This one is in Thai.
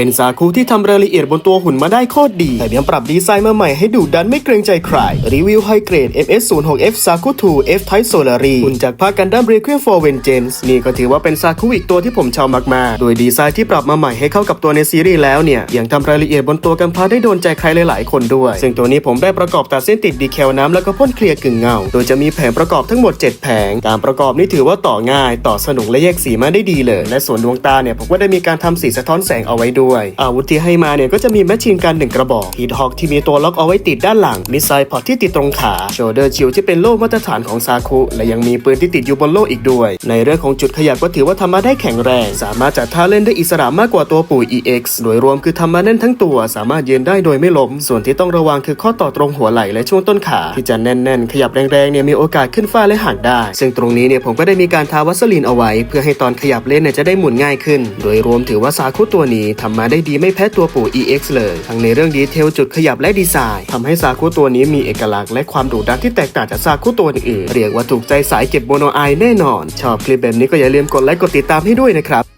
เป็นซาคุที่ทำรายละเอียดบนตัวหุ่นมาได้โคตรดีแต่ยังปรับดีไซน์มาใหม่ให้ดุดันไม่เกรงใจใคร รีวิวไฮเกรด MS06F Saku 2 F Type Solari หุ่นจากภาคกันดั้ม Requiem for Vengeance นี่ก็ถือว่าเป็นซาคุอีกตัวที่ผมชอบมากๆ โดยดีไซน์ที่ปรับมาใหม่ให้เข้ากับตัวในซีรีส์แล้วเนี่ยยังทำรายละเอียดบนตัวกันพาได้โดนใจใครหลายๆ คนด้วย ซึ่งตัวนี้ผมได้ประกอบตัดเส้นติดดีแคลน้ำแล้วก็พ่นเคลียร์กึ่งเงา โดยจะมีแผงประกอบทั้งหมด 7 แผง การประกอบนี่ถือว่าต่อง่าย ต่อสนุกและแยกสีมาได้ดีเลย และส่วนดวงตาเนี่ยผมก็ได้มีการทำสีสะท้อนแสงเอาไว้ด้วยอาวุธที่ให้มาเนี่ยก็จะมีแมชชีนกันหนึ่งกระบอกฮีทฮอกที่มีตัวล็อกเอาไว้ติดด้านหลังมิสไซล์พอตที่ติดตรงขาโชเดอร์ชิลที่เป็นโล่มาตรฐานของซาคุและยังมีปืนที่ติดอยู่บนโล่อีกด้วย ในเรื่องของจุดขยับก็ถือว่าทำมาได้แข็งแรง สามารถจัดท่าเล่นได้อิสระมากกว่าตัวปุ๋ย EX โดยรวมคือทำมาแน่นทั้งตัว สามารถยืนได้โดยไม่ล้ม ส่วนที่ต้องระวังคือข้อต่อตรงหัวไหล่และช่วงต้นขา ที่จะแน่นๆ ขยับแรงๆเนี่ยมีโอกาสขึ้นฟ้าและห่างได้ ซึ่งตรงนี้เนี่ยผมก็ได้มีการทาวัสลีนเอาไว้ เพื่อให้ตอนขยับเล่นเนี่ยจะได้หมุนง่ายขึ้น โดยรวมถือว่าซาคุตัวนี้ทำมาได้ดีไม่แพ้ตัวปู่ EX เลย ทั้งในเรื่องดีเทลจุดขยับและดีไซน์ทำให้ซาคุตัวนี้มีเอกลักษณ์และความดุดันที่แตกต่างจากซาคุตัวอื่นเรียกว่าถูกใจสายเก็บโมโนไอแน่นอน ชอบคลิปแบบนี้ก็อย่าลืมกดไลค์กดติดตามให้ด้วยนะครับ